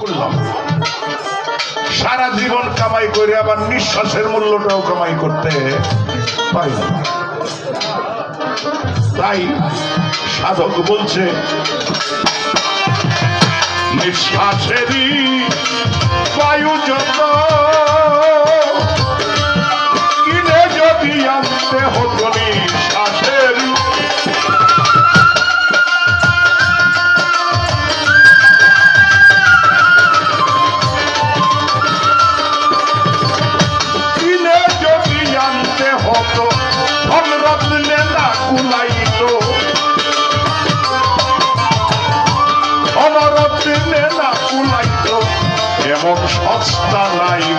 করলাম। সারা জীবন কামাই করে আবার নিঃশ্বাসের মূল্যটাও কামাই করতে পারি তাই সাধক বলছে, নিঃশ্বাসেরই বায়ু যত এমন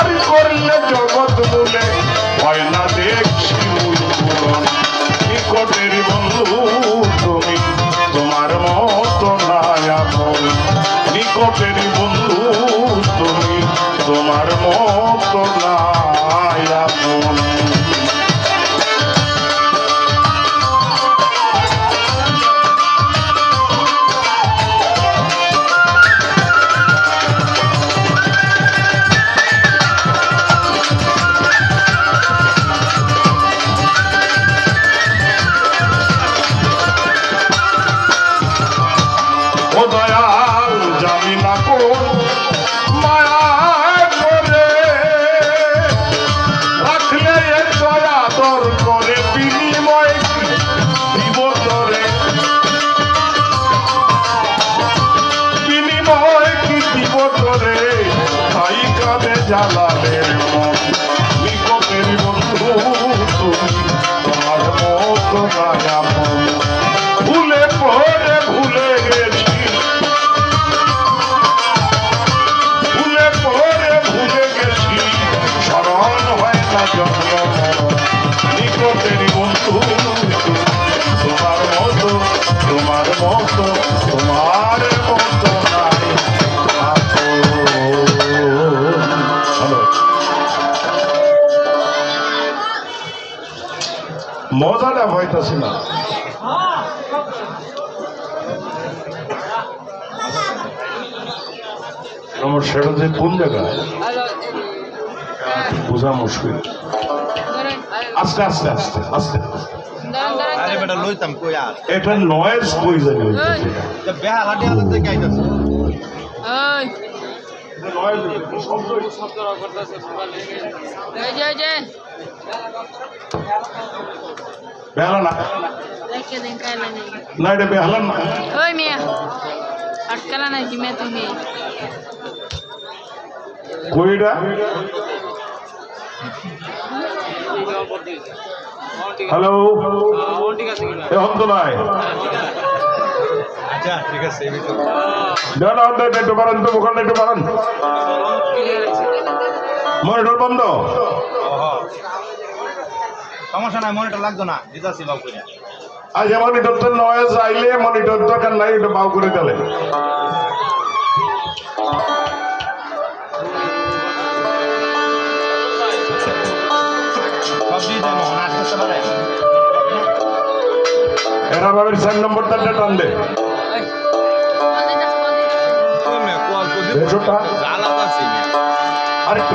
বিচার করলে জগৎ বলে। হয় না দেখছি নিকটের বন্ধু তুমি, তোমার মতো নাই নিকটের বন্ধু তুমি, তোমার মতো নাই ও জানি না কোন মায়া করে রাখলে এ দয়াদর করে, বিনিময় দিব তোরে বিনিময় কি দিব তোরে তাই কাঁদে জ্বালালের না জন্ম মরণ। নিকটেরই বন্ধু তোমার মতো তোমার মতো তোমার মতো নাই। মজাটা হইতাছি না আমার সেটা যে কোন জায়গায় বোঝা মুশকিল। আস্তে আস্তে আস্তে আস্তে। আরে বেটা লইতাম কই আর? এটা নয়েজ কই বেহালা না? না এটা বেহালা না? ওই মিয়া আটকালা নাকি মেয়ে তুমি কইটা হ্যালো? এখন তো নাই আচ্ছা ঠিক আছে এই ভিতর দেন একটু পারেন তো ওখানে একটু পারেন মনিটর বন্ধ? ওহ সমস্যা নাই মনিটর লাগতো না দিতাছি বাবু কইরা। মনিটর তো নয়েজ আইলে মনিটর দরকার নাই এটা বাউ করে দিলে। এরা বাবের চার নম্বরটা টান দে। আরেকটু।